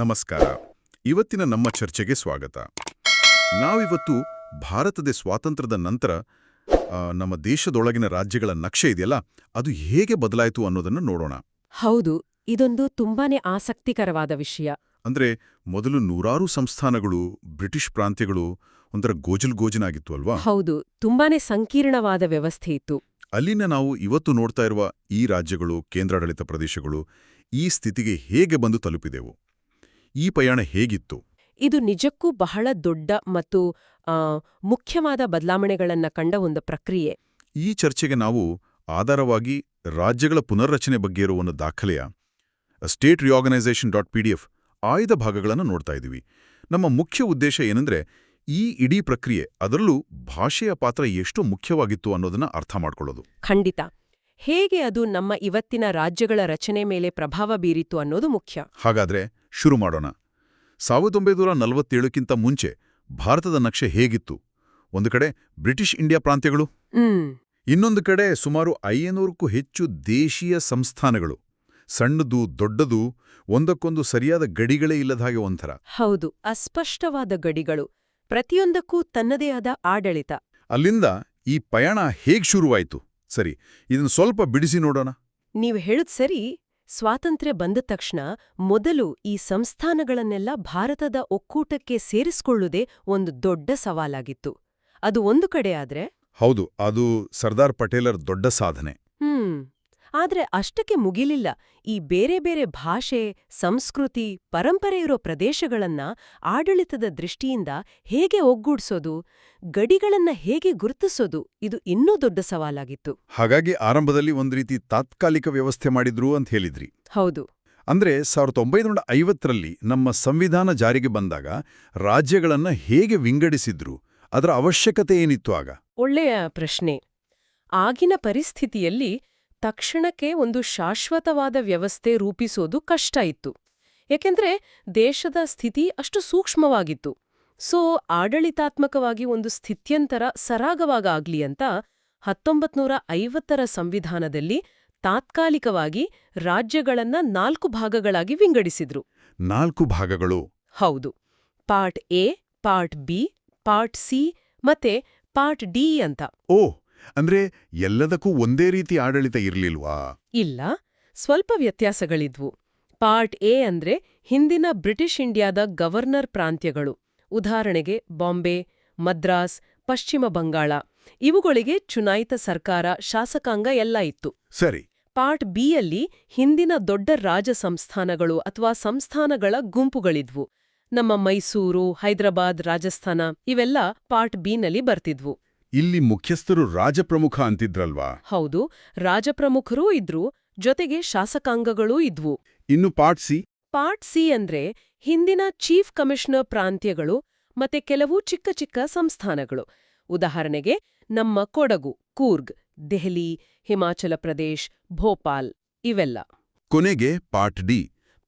ನಮಸ್ಕಾರ. ಇವತ್ತಿನ ನಮ್ಮ ಚರ್ಚೆಗೆ ಸ್ವಾಗತ. ನಾವಿವತ್ತು ಭಾರತದ ಸ್ವಾತಂತ್ರ್ಯದ ನಂತರ ನಮ್ಮ ದೇಶದೊಳಗಿನ ರಾಜ್ಯಗಳ ನಕ್ಷೆ ಇದೆಯಲ್ಲ ಅದು ಹೇಗೆ ಬದಲಾಯಿತು ಅನ್ನೋದನ್ನು ನೋಡೋಣ. ಹೌದು ಇದೊಂದು ತುಂಬಾನೇ ಆಸಕ್ತಿಕರವಾದ ವಿಷಯ. ಅಂದ್ರೆ ಮೊದಲು ನೂರಾರು ಸಂಸ್ಥಾನಗಳು ಬ್ರಿಟಿಷ್ ಪ್ರಾಂತ್ಯಗಳು ಒಂಥರ ಗೋಜಲ್ ಗೋಜನಾಗಿತ್ತು ಅಲ್ವಾ? ಹೌದು ತುಂಬಾನೇ ಸಂಕೀರ್ಣವಾದ ವ್ಯವಸ್ಥೆ ಇತ್ತು. ಅಲ್ಲಿನ ನಾವು ಇವತ್ತು ನೋಡ್ತಾ ಇರುವ ಈ ರಾಜ್ಯಗಳು ಕೇಂದ್ರಾಡಳಿತ ಪ್ರದೇಶಗಳು ಈ ಸ್ಥಿತಿಗೆ ಹೇಗೆ ಬಂದು ತಲುಪಿದೆವು? ಈ ಪಯಣ ಹೇಗಿತ್ತು? ಇದು ನಿಜಕ್ಕೂ ಬಹಳ ದೊಡ್ಡ ಮತ್ತು ಮುಖ್ಯವಾದ ಬದಲಾವಣೆಗಳನ್ನು ಕಂಡ ಒಂದು ಪ್ರಕ್ರಿಯೆ. ಈ ಚರ್ಚೆಗೆ ನಾವು ಆಧಾರವಾಗಿ ರಾಜ್ಯಗಳ ಪುನರ್ರಚನೆ ಬಗ್ಗೆ ಇರುವ ಒಂದು ದಾಖಲೆಯ state reorganisation dot P D F ಆಯ್ದ ಭಾಗಗಳನ್ನು ನೋಡ್ತಾ ಇದ್ದೀವಿ. ನಮ್ಮ ಮುಖ್ಯ ಉದ್ದೇಶ ಏನಂದ್ರೆ ಈ ಇಡೀ ಪ್ರಕ್ರಿಯೆ ಅದರಲ್ಲೂ ಭಾಷೆಯ ಪಾತ್ರ ಎಷ್ಟು ಮುಖ್ಯವಾಗಿತ್ತು ಅನ್ನೋದನ್ನ ಅರ್ಥ ಮಾಡಿಕೊಳ್ಳೋದು. ಖಂಡಿತ. ಹೇಗೆ ಅದು ನಮ್ಮ ಇವತ್ತಿನ ರಾಜ್ಯಗಳ ರಚನೆ ಮೇಲೆ ಪ್ರಭಾವ ಬೀರಿತು ಅನ್ನೋದು ಮುಖ್ಯ. ಹಾಗಾದ್ರೆ ಶುರು ಮಾಡೋಣ. ಸಾವಿರದ ಒಂಬೈನೂರ ನಲವತ್ತೇಳಕ್ಕಿಂತ ಮುಂಚೆ ಭಾರತದ ನಕ್ಷೆ ಹೇಗಿತ್ತು? ಒಂದು ಕಡೆ ಬ್ರಿಟಿಷ್ ಇಂಡಿಯಾ ಪ್ರಾಂತ್ಯಗಳು ಇನ್ನೊಂದು ಕಡೆ ಸುಮಾರು ಐನೂರಕ್ಕೂ ಹೆಚ್ಚು ದೇಶೀಯ ಸಂಸ್ಥಾನಗಳು. ಸಣ್ಣದು ದೊಡ್ಡದು ಒಂದಕ್ಕೊಂದು ಸರಿಯಾದ ಗಡಿಗಳೇ ಇಲ್ಲದ ಹಾಗೆ ಒಂಥರ. ಹೌದು ಅಸ್ಪಷ್ಟವಾದ ಗಡಿಗಳು ಪ್ರತಿಯೊಂದಕ್ಕೂ ತನ್ನದೇ ಆದ ಆಡಳಿತ. ಅಲ್ಲಿಂದ ಈ ಪಯಣ ಹೇಗ್ ಶುರುವಾಯಿತು? ಸರಿ ಇದನ್ನು ಸ್ವಲ್ಪ ಬಿಡಿಸಿ ನೋಡೋಣ. ನೀವು ಹೇಳುದ್ ಸರಿ. ಸ್ವಾತಂತ್ರ್ಯ ಬಂದ ತಕ್ಷಣ ಮೊದಲು ಈ ಸಂಸ್ಥಾನಗಳನ್ನೆಲ್ಲ ಭಾರತದ ಒಕ್ಕೂಟಕ್ಕೆ ಸೇರಿಸಿಕೊಳ್ಳುವುದೇ ಒಂದು ದೊಡ್ಡ ಸವಾಲಾಗಿತ್ತು. ಅದು ಒಂದು ಕಡೆ ಆದ್ರೆ? ಹೌದು ಅದು ಸರ್ದಾರ್ ಪಟೇಲರ್ ದೊಡ್ಡ ಸಾಧನೆ. ಹ್ಮ್. ಆದ್ರೆ ಅಷ್ಟಕ್ಕೆ ಮುಗಿಲಿಲ್ಲ. ಈ ಬೇರೆ ಬೇರೆ ಭಾಷೆ ಸಂಸ್ಕೃತಿ ಪರಂಪರೆ ಇರೋ ಪ್ರದೇಶಗಳನ್ನ ಆಡಳಿತದ ದೃಷ್ಟಿಯಿಂದ ಹೇಗೆ ಒಗ್ಗೂಡಿಸೋದು ಗಡಿಗಳನ್ನ ಹೇಗೆ ಗುರುತಿಸೋದು ಇದು ಇನ್ನೂ ದೊಡ್ಡ ಸವಾಲಾಗಿತ್ತು. ಹಾಗಾಗಿ ಆರಂಭದಲ್ಲಿ ಒಂದು ರೀತಿ ತಾತ್ಕಾಲಿಕ ವ್ಯವಸ್ಥೆ ಮಾಡಿದ್ರು ಅಂತ ಹೇಳಿದ್ರಿ. ಹೌದು. ಅಂದ್ರೆ ಸಾವಿರದ ಒಂಬೈನೂರ ಐವತ್ತರಲ್ಲಿ ನಮ್ಮ ಸಂವಿಧಾನ ಜಾರಿಗೆ ಬಂದಾಗ ರಾಜ್ಯಗಳನ್ನ ಹೇಗೆ ವಿಂಗಡಿಸಿದ್ರು ಅದರ ಅವಶ್ಯಕತೆ ಏನಿತ್ತು ಆಗ? ಒಳ್ಳೆಯ ಪ್ರಶ್ನೆ. ಆಗಿನ ಪರಿಸ್ಥಿತಿಯಲ್ಲಿ ತಕ್ಷಣಕ್ಕೆ ಒಂದು ಶಾಶ್ವತವಾದ ವ್ಯವಸ್ಥೆ ರೂಪಿಸೋದು ಕಷ್ಟ ಇತ್ತು. ಏಕೆಂದ್ರೆ ದೇಶದ ಸ್ಥಿತಿ ಅಷ್ಟು ಸೂಕ್ಷ್ಮವಾಗಿತ್ತು. ಸೊ ಆಡಳಿತಾತ್ಮಕವಾಗಿ ಒಂದು ಸ್ಥಿತ್ಯಂತರ ಸರಾಗವಾಗ ಆಗ್ಲಿ ಅಂತ ಹತ್ತೊಂಬತ್ನೂರ ಐವತ್ತರ ಸಂವಿಧಾನದಲ್ಲಿ ತಾತ್ಕಾಲಿಕವಾಗಿ ರಾಜ್ಯಗಳನ್ನ ನಾಲ್ಕು ಭಾಗಗಳಾಗಿ ವಿಂಗಡಿಸಿದ್ರು. ನಾಲ್ಕು ಭಾಗಗಳು. ಹೌದು. Part A part B part C ಮತ್ತೆ ಪಾರ್ಟ್ ಡಿ ಅಂತ. ಓ ಅಂದ್ರೆ ಎಲ್ಲದಕ್ಕೂ ಒಂದೇ ರೀತಿ ಆಡಳಿತ ಇರಲಿಲ್ವಾ? ಇಲ್ಲ ಸ್ವಲ್ಪ ವ್ಯತ್ಯಾಸಗಳಿದ್ವು. ಪಾರ್ಟ್ ಎ ಅಂದ್ರೆ ಹಿಂದಿನ ಬ್ರಿಟಿಷ್ ಇಂಡಿಯಾದ ಗವರ್ನರ್ ಪ್ರಾಂತ್ಯಗಳು. ಉದಾಹರಣೆಗೆ ಬಾಂಬೆ ಮದ್ರಾಸ್ ಪಶ್ಚಿಮ ಬಂಗಾಳ. ಇವುಗಳಿಗೆ ಚುನಾಯಿತ ಸರ್ಕಾರ ಶಾಸಕಾಂಗ ಎಲ್ಲ ಇತ್ತು. ಸರಿ. ಪಾರ್ಟ್ ಬಿಯಲ್ಲಿ ಹಿಂದಿನ ದೊಡ್ಡ ರಾಜ ಸಂಸ್ಥಾನಗಳು ಅಥವಾ ಸಂಸ್ಥಾನಗಳ ಗುಂಪುಗಳಿದ್ವು. ನಮ್ಮ ಮೈಸೂರು ಹೈದರಾಬಾದ್ ರಾಜಸ್ಥಾನ ಇವೆಲ್ಲ ಪಾರ್ಟ್ ಬಿನಲ್ಲಿ ಬರ್ತಿದ್ವು. ಇಲ್ಲಿ ಮುಖ್ಯಸ್ಥರು ರಾಜಪ್ರಮುಖ ಅಂತಿದ್ರಲ್ವಾ? ಹೌದು ರಾಜಪ್ರಮುಖರೂ ಇದ್ರು ಜೊತೆಗೆ ಶಾಸಕಾಂಗಗಳೂ ಇದ್ವು. ಇನ್ನು ಪಾರ್ಟ್ ಸಿ? ಪಾರ್ಟ್ ಸಿ ಅಂದ್ರೆ ಹಿಂದಿನ ಚೀಫ್ ಕಮಿಷನರ್ ಪ್ರಾಂತ್ಯಗಳು ಮತ್ತೆ ಕೆಲವು ಚಿಕ್ಕ ಚಿಕ್ಕ ಸಂಸ್ಥಾನಗಳು. ಉದಾಹರಣೆಗೆ ನಮ್ಮ ಕೊಡಗು ಕೂರ್ಗ್ ದೆಹಲಿ ಹಿಮಾಚಲ ಪ್ರದೇಶ್ ಭೋಪಾಲ್ ಇವೆಲ್ಲ. ಕೊನೆಗೆ ಪಾರ್ಟ್ ಡಿ.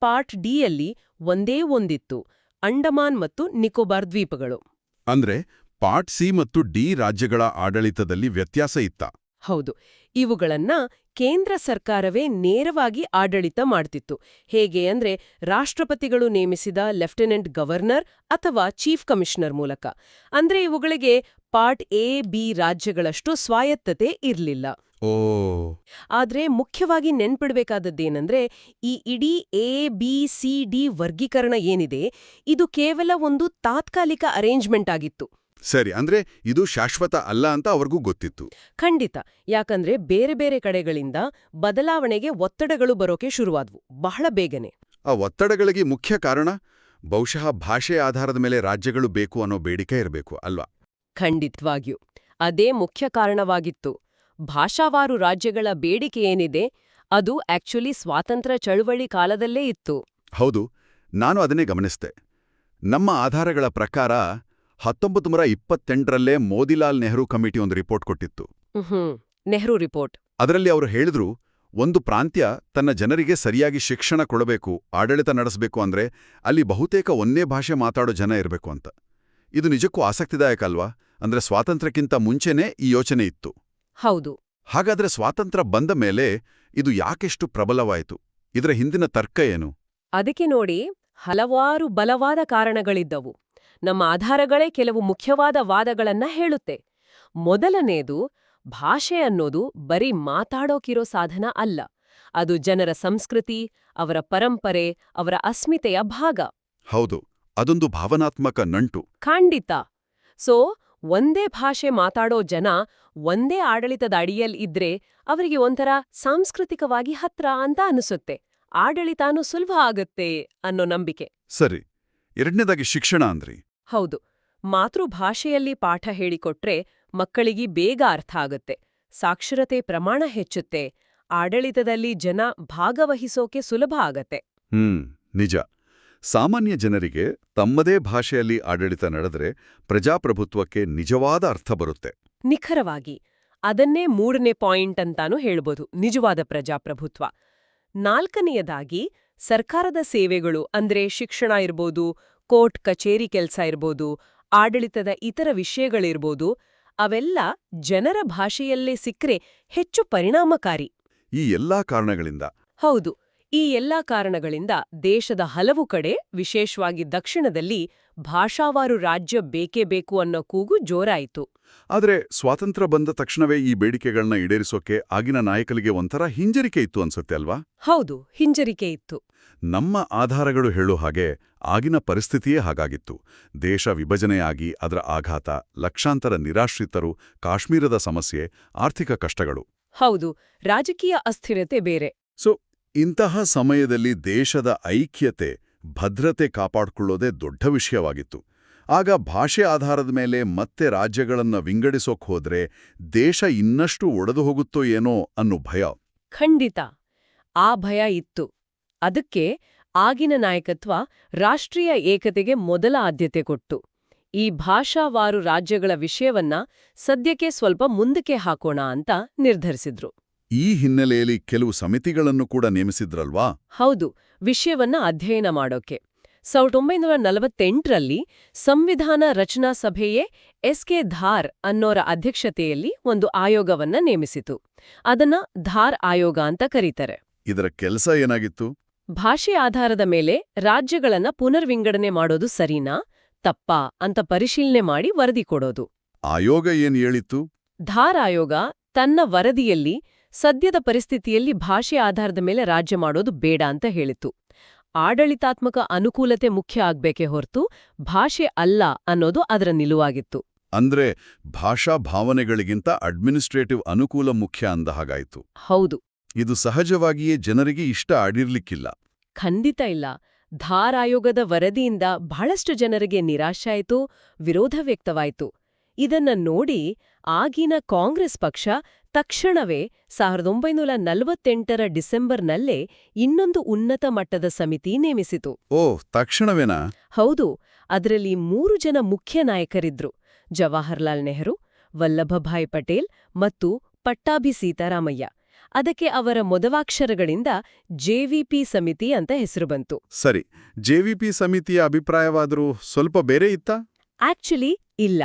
ಪಾರ್ಟ್ ಡಿಯಲ್ಲಿ ಒಂದೇ ಒಂದಿತ್ತು ಅಂಡಮಾನ್ ಮತ್ತು ನಿಕೋಬಾರ್ ದ್ವೀಪಗಳು. ಅಂದ್ರೆ ಪಾರ್ಟ್ ಸಿ ಮತ್ತು ಡಿ ರಾಜ್ಯಗಳ ಆಡಳಿತದಲ್ಲಿ ವ್ಯತ್ಯಾಸ ಇತ್ತ. ಹೌದು. ಇವುಗಳನ್ನ ಕೇಂದ್ರ ಸರ್ಕಾರವೇ ನೇರವಾಗಿ ಆಡಳಿತ ಮಾಡ್ತಿತ್ತು. ಹೇಗೆ ಅಂದ್ರೆ ರಾಷ್ಟ್ರಪತಿಗಳು ನೇಮಿಸಿದ ಲೆಫ್ಟಿನೆಂಟ್ ಗವರ್ನರ್ ಅಥವಾ ಚೀಫ್ ಕಮಿಷನರ್ ಮೂಲಕ. ಅಂದ್ರೆ ಇವುಗಳಿಗೆ ಪಾರ್ಟ್ ಎ ಬಿ ರಾಜ್ಯಗಳಷ್ಟು ಸ್ವಾಯತ್ತತೆ ಇರಲಿಲ್ಲ. ಓ. ಆದ್ರೆ ಮುಖ್ಯವಾಗಿ ನೆನ್ಪಿಡ್ಬೇಕಾದದ್ದೇನೆಂದ್ರೆ ಈ ಇಡೀ ಎ ಬಿ ಸಿ ಡಿ ವರ್ಗೀಕರಣ ಏನಿದೆ ಇದು ಕೇವಲ ಒಂದು ತಾತ್ಕಾಲಿಕ ಅರೇಂಜ್ಮೆಂಟ್ ಆಗಿತ್ತು. ಸರಿ ಅಂದ್ರೆ ಇದು ಶಾಶ್ವತ ಅಲ್ಲ ಅಂತ ಅವ್ರಿಗೂ ಗೊತ್ತಿತ್ತು. ಖಂಡಿತ. ಯಾಕಂದ್ರೆ ಬೇರೆ ಬೇರೆ ಕಡೆಗಳಿಂದ ಬದಲಾವಣೆಗೆ ಒತ್ತಡಗಳು ಬರೋಕೆ ಶುರುವಾದ್ವು. ಬಹಳ ಬೇಗನೆ. ಆ ಒತ್ತಡಗಳಿಗೆ ಮುಖ್ಯ ಕಾರಣ ಬಹುಶಃ ಭಾಷೆ ಆಧಾರದ ಮೇಲೆ ರಾಜ್ಯಗಳು ಬೇಕು ಅನ್ನೋ ಬೇಡಿಕೆ ಇರಬೇಕು ಅಲ್ವಾ? ಖಂಡಿತವಾಗಿಯೂ. ಅದೇ ಮುಖ್ಯ ಕಾರಣವಾಗಿತ್ತು. ಭಾಷಾವಾರು ರಾಜ್ಯಗಳ ಬೇಡಿಕೆ ಏನಿದೆ ಅದು ಆಕ್ಚುಲಿ ಸ್ವಾತಂತ್ರ್ಯ ಚಳುವಳಿ ಕಾಲದಲ್ಲೇ ಇತ್ತು. ಹೌದು ನಾನು ಅದನ್ನೇ ಗಮನಿಸಿದೆ. ನಮ್ಮ ಆಧಾರಗಳ ಪ್ರಕಾರ ಹತ್ತೊಂಬತ್ತು ನೂರ ಇಪ್ಪತ್ತೆಂಟರಲ್ಲೇ ಮೋದಿಲಾಲ್ ನೆಹರು ಕಮಿಟಿ ಒಂದು ರಿಪೋರ್ಟ್ ಕೊಟ್ಟಿತ್ತು. ನೆಹರು ರಿಪೋರ್ಟ್. ಅದರಲ್ಲಿ ಅವರು ಹೇಳಿದ್ರು ಒಂದು ಪ್ರಾಂತ್ಯ ತನ್ನ ಜನರಿಗೆ ಸರಿಯಾಗಿ ಶಿಕ್ಷಣ ಕೊಡಬೇಕು ಆಡಳಿತ ನಡೆಸಬೇಕು ಅಂದ್ರೆ ಅಲ್ಲಿ ಬಹುತೇಕ ಒಂದೇ ಭಾಷೆ ಮಾತಾಡೋ ಜನ ಇರಬೇಕು ಅಂತ. ಇದು ನಿಜಕ್ಕೂ ಆಸಕ್ತಿದಾಯಕ ಅಲ್ವಾ? ಅಂದ್ರೆ ಸ್ವಾತಂತ್ರ್ಯಕ್ಕಿಂತ ಮುಂಚೆನೇ ಈ ಯೋಚನೆ ಇತ್ತು. ಹೌದು. ಹಾಗಾದ್ರೆ ಸ್ವಾತಂತ್ರ್ಯ ಬಂದ ಮೇಲೆ ಇದು ಯಾಕೆಷ್ಟು ಪ್ರಬಲವಾಯಿತು? ಇದರ ಹಿಂದಿನ ತರ್ಕ ಏನು? ಅದಕ್ಕೆ ನೋಡಿ ಹಲವಾರು ಬಲವಾದ ಕಾರಣಗಳಿದ್ದವು. ನಮ್ಮ ಆಧಾರಗಳೇ ಕೆಲವು ಮುಖ್ಯವಾದ ವಾದಗಳನ್ನ ಹೇಳುತ್ತೆ. ಮೊದಲನೇದು ಭಾಷೆ ಅನ್ನೋದು ಬರೀ ಮಾತಾಡೋಕಿರೋ ಸಾಧನ ಅಲ್ಲ. ಅದು ಜನರ ಸಂಸ್ಕೃತಿ ಅವರ ಪರಂಪರೆ ಅವರ ಅಸ್ಮಿತೆಯ ಭಾಗ. ಹೌದು ಅದೊಂದು ಭಾವನಾತ್ಮಕ ನಂಟು. ಖಂಡಿತ. ಸೊ ಒಂದೇ ಭಾಷೆ ಮಾತಾಡೋ ಜನ ಒಂದೇ ಆಡಳಿತದ ಅಡಿಯಲ್ಲಿ ಇದ್ರೆ ಅವರಿಗೆ ಒಂಥರ ಸಾಂಸ್ಕೃತಿಕವಾಗಿ ಹತ್ರ ಅಂತ ಅನಿಸುತ್ತೆ. ಆಡಳಿತಾನು ಸುಲಭ ಆಗುತ್ತೆ ಅನ್ನೋ ನಂಬಿಕೆ. ಸರಿ ಎರಡನೇದಾಗಿ ಶಿಕ್ಷಣ ಅಂದ್ರಿ. ಹೌದು. ಮಾತೃಭಾಷೆಯಲ್ಲಿ ಪಾಠ ಹೇಳಿಕೊಟ್ರೆ ಮಕ್ಕಳಿಗೆ ಬೇಗ ಅರ್ಥ ಆಗುತ್ತೆ. ಸಾಕ್ಷರತೆ ಪ್ರಮಾಣ ಹೆಚ್ಚುತ್ತೆ. ಆಡಳಿತದಲ್ಲಿ ಜನ ಭಾಗವಹಿಸೋಕೆ ಸುಲಭ ಆಗತ್ತೆ. ಹ್ಮ್ ನಿಜ. ಸಾಮಾನ್ಯ ಜನರಿಗೆ ತಮ್ಮದೇ ಭಾಷೆಯಲ್ಲಿ ಆಡಳಿತ ನಡೆದರೆ ಪ್ರಜಾಪ್ರಭುತ್ವಕ್ಕೆ ನಿಜವಾದ ಅರ್ಥ ಬರುತ್ತೆ. ನಿಖರವಾಗಿ. ಅದನ್ನೇ ಮೂರನೇ ಪಾಯಿಂಟ್ ಅಂತಾನೂ ಹೇಳ್ಬೋದು. ನಿಜವಾದ ಪ್ರಜಾಪ್ರಭುತ್ವ. ನಾಲ್ಕನೆಯದಾಗಿ ಸರ್ಕಾರದ ಸೇವೆಗಳು ಅಂದ್ರೆ ಶಿಕ್ಷಣ ಇರ್ಬೋದು ಕೋರ್ಟ್ ಕಚೇರಿ ಕೆಲಸ ಇರ್ಬೋದು ಆಡಳಿತದ ಇತರ ವಿಷಯಗಳಿರ್ಬೋದು ಅವೆಲ್ಲ ಜನರ ಭಾಷೆಯಲ್ಲೇ ಸಿಕ್ಕರೆ ಹೆಚ್ಚು ಪರಿಣಾಮಕಾರಿ. ಈ ಎಲ್ಲಾ ಕಾರಣಗಳಿಂದ? ಹೌದು ಈ ಎಲ್ಲಾ ಕಾರಣಗಳಿಂದ ದೇಶದ ಹಲವು ಕಡೆ ವಿಶೇಷವಾಗಿ ದಕ್ಷಿಣದಲ್ಲಿ ಭಾಷಾವಾರು ರಾಜ್ಯ ಬೇಕೇ ಬೇಕು ಅನ್ನೋ ಕೂಗು ಜೋರಾಯಿತು. ಆದರೆ ಸ್ವಾತಂತ್ರ್ಯ ಬಂದ ತಕ್ಷಣವೇ ಈ ಬೇಡಿಕೆಗಳನ್ನ ಈಡೇರಿಸೋಕೆ ಆಗಿನ ನಾಯಕರಿಗೆ ಒಂಥರ ಹಿಂಜರಿಕೆ ಇತ್ತು ಅನ್ಸುತ್ತೆ ಅಲ್ವಾ? ಹೌದು ಹಿಂಜರಿಕೆ ಇತ್ತು. ನಮ್ಮ ಆಧಾರಗಳು ಹೇಳೋ ಹಾಗೆ ಆಗಿನ ಪರಿಸ್ಥಿತಿಯೇ ಹಾಗಾಗಿತ್ತು. ದೇಶ ವಿಭಜನೆಯಾಗಿ ಅದರ ಆಘಾತ ಲಕ್ಷಾಂತರ ನಿರಾಶ್ರಿತರು ಕಾಶ್ಮೀರದ ಸಮಸ್ಯೆ ಆರ್ಥಿಕ ಕಷ್ಟಗಳು. ಹೌದು ರಾಜಕೀಯ ಅಸ್ಥಿರತೆ ಬೇರೆ. ಸೊ ಇಂತಹ ಸಮಯದಲ್ಲಿ ದೇಶದ ಐಕ್ಯತೆ ಭದ್ರತೆ ಕಾಪಾಡ್ಕೊಳ್ಳೋದೇ ದೊಡ್ಡ ವಿಷಯವಾಗಿತ್ತು. ಆಗ ಭಾಷೆ ಆಧಾರದ ಮೇಲೆ ಮತ್ತೆ ರಾಜ್ಯಗಳನ್ನು ವಿಂಗಡಿಸೋಕ್ ಹೋದ್ರೆ ದೇಶ ಇನ್ನಷ್ಟು ಒಡೆದು ಹೋಗುತ್ತೋ ಏನೋ ಅನ್ನೋ ಭಯ. ಖಂಡಿತ. ಆ ಭಯ ಇತ್ತು. ಅದಕ್ಕೆ ಆಗಿನ ನಾಯಕತ್ವ ರಾಷ್ಟ್ರೀಯ ಏಕತೆಗೆ ಮೊದಲ ಆದ್ಯತೆ ಕೊಟ್ಟು. ಈ ಭಾಷಾವಾರು ರಾಜ್ಯಗಳ ವಿಷಯವನ್ನ ಸದ್ಯಕ್ಕೆ ಸ್ವಲ್ಪ ಮುಂದಕ್ಕೆ ಹಾಕೋಣ ಅಂತ ನಿರ್ಧರಿಸಿದ್ರು. ಈ ಹಿನ್ನೆಲೆಯಲ್ಲಿ ಕೆಲವು ಸಮಿತಿಗಳನ್ನು ಕೂಡ ನೇಮಿಸಿದ್ರಲ್ವಾ? ಹೌದು. ವಿಷಯವನ್ನ ಅಧ್ಯಯನ ಮಾಡೋಕೆ. ಸಾವಿರದ ಒಂಬೈನೂರ ನಲವತ್ತೆಂಟರಲ್ಲಿ ಸಂವಿಧಾನ ರಚನಾ ಸಭೆಯೇ ಎಸ್ ಕೆ ಧಾರ್ ಅನ್ನೋರ ಅಧ್ಯಕ್ಷತೆಯಲ್ಲಿ ಒಂದು ಆಯೋಗವನ್ನ ನೇಮಿಸಿತು. ಅದನ್ನ ಧಾರ್ ಆಯೋಗ ಅಂತ ಕರೀತಾರೆ. ಇದರ ಕೆಲಸ ಏನಾಗಿತ್ತು? ಭಾಷೆ ಆಧಾರದ ಮೇಲೆ ರಾಜ್ಯಗಳನ್ನ ಪುನರ್ವಿಂಗಡಣೆ ಮಾಡೋದು ಸರಿನಾ? ತಪ್ಪಾ? ಅಂತ ಪರಿಶೀಲನೆ ಮಾಡಿ ವರದಿ ಕೊಡೋದು. ಆಯೋಗ ಏನ್ ಹೇಳಿತ್ತು? ಧಾರ್ ಆಯೋಗ ತನ್ನ ವರದಿಯಲ್ಲಿ ಸದ್ಯದ ಪರಿಸ್ಥಿತಿಯಲ್ಲಿ ಭಾಷೆ ಆಧಾರದ ಮೇಲೆ ರಾಜ್ಯ ಮಾಡೋದು ಬೇಡ ಅಂತ ಹೇಳಿತು ಆಡಳಿತಾತ್ಮಕ ಅನುಕೂಲತೆ ಮುಖ್ಯ ಆಗ್ಬೇಕೆ ಹೊರತು ಭಾಷೆ ಅಲ್ಲ ಅನ್ನೋದು ಅದರ ನಿಲುವಾಗಿತ್ತು. ಅಂದ್ರೆ ಭಾಷಾ ಭಾವನೆಗಳಿಗಿಂತ ಅಡ್ಮಿನಿಸ್ಟ್ರೇಟಿವ್ ಅನುಕೂಲ ಮುಖ್ಯ ಅಂದ ಹಾಗಾಯ್ತು. ಹೌದು. ಇದು ಸಹಜವಾಗಿಯೇ ಜನರಿಗೆ ಇಷ್ಟ ಆಡಿರ್ಲಿಕ್ಕಿಲ್ಲ. ಖಂಡಿತ ಇಲ್ಲ. ಧಾರ್ ಆಯೋಗದ ವರದಿಯಿಂದ ಬಹಳಷ್ಟು ಜನರಿಗೆ ನಿರಾಶಾಯಿತು ವಿರೋಧ ವ್ಯಕ್ತವಾಯಿತು. ಇದನ್ನ ನೋಡಿ ಆಗಿನ ಕಾಂಗ್ರೆಸ್ ಪಕ್ಷ ತಕ್ಷಣವೇ ಸಾವಿರದ ಒಂಬೈನೂರ ನಲವತ್ತೆಂಟರ ಡಿಸೆಂಬರ್ನಲ್ಲೇ ಇನ್ನೊಂದು ಉನ್ನತ ಮಟ್ಟದ ಸಮಿತಿ ನೇಮಿಸಿತು. ಓ ತಕ್ಷಣವೇನಾ? ಹೌದು ಅದರಲ್ಲಿ ಮೂರು ಜನ ಮುಖ್ಯ ನಾಯಕರಿದ್ರು. ಜವಾಹರ್ಲಾಲ್ ನೆಹರು ವಲ್ಲಭಭಾಯ್ ಪಟೇಲ್ ಮತ್ತು ಪಟ್ಟಾಭಿ ಸೀತಾರಾಮಯ್ಯ. ಅದಕ್ಕೆ ಅವರ ಮೊದವಾಕ್ಷರಗಳಿಂದ ಜೆವಿಪಿ ಸಮಿತಿ ಅಂತ ಹೆಸರು ಬಂತು. ಸರಿ ಜೆವಿಪಿ ಸಮಿತಿಯ ಅಭಿಪ್ರಾಯವಾದರೂ ಸ್ವಲ್ಪ ಬೇರೆ ಇತ್ತಾ? ಆಕ್ಚುಲಿ ಇಲ್ಲ.